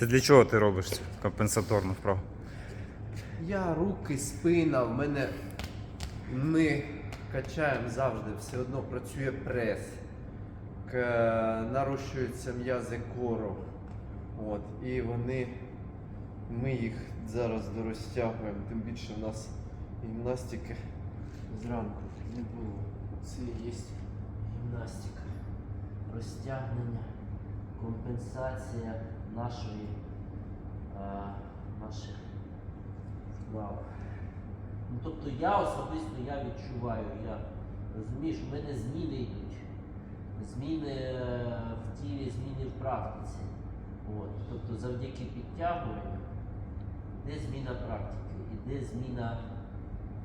Це для чого ти робиш компенсаторну вправу? Я руки, спина, в мене ми качаємо завжди, все одно працює прес, К- нарощуються м'язи кору. От, і вони, ми їх зараз дорозтягуємо, тим більше в нас гімнастики зранку не було. Це є гімнастика, розтягнення, компенсація нашої, а, наших вправ. Ну, тобто я особисто я відчуваю, я розумію, що в мене зміни йдуть. Зміни е, в тілі, зміни в практиці. От. Тобто завдяки підтягуванню йде зміна практики, іде зміна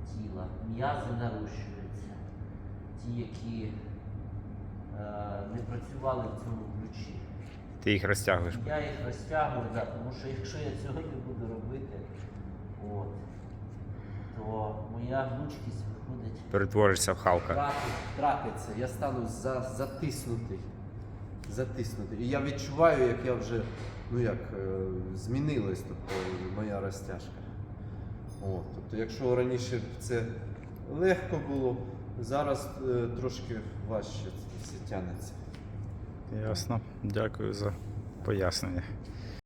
тіла, м'язи нарощуються. Ті, які е, не працювали в цьому ключі. Ти їх розтягуєш. Я їх розтягую, да, тому що якщо я цього не буду робити, от, то моя гнучкість виходить Перетворишся в Халка. трати, тратиться. Я стану за, затиснутий. Затиснутий. І я відчуваю, як я вже ну як, е, змінилась тобто, моя розтяжка. От, тобто, якщо раніше це легко було, зараз е, трошки важче це все тягнеться. Ясно. Дякую за пояснення.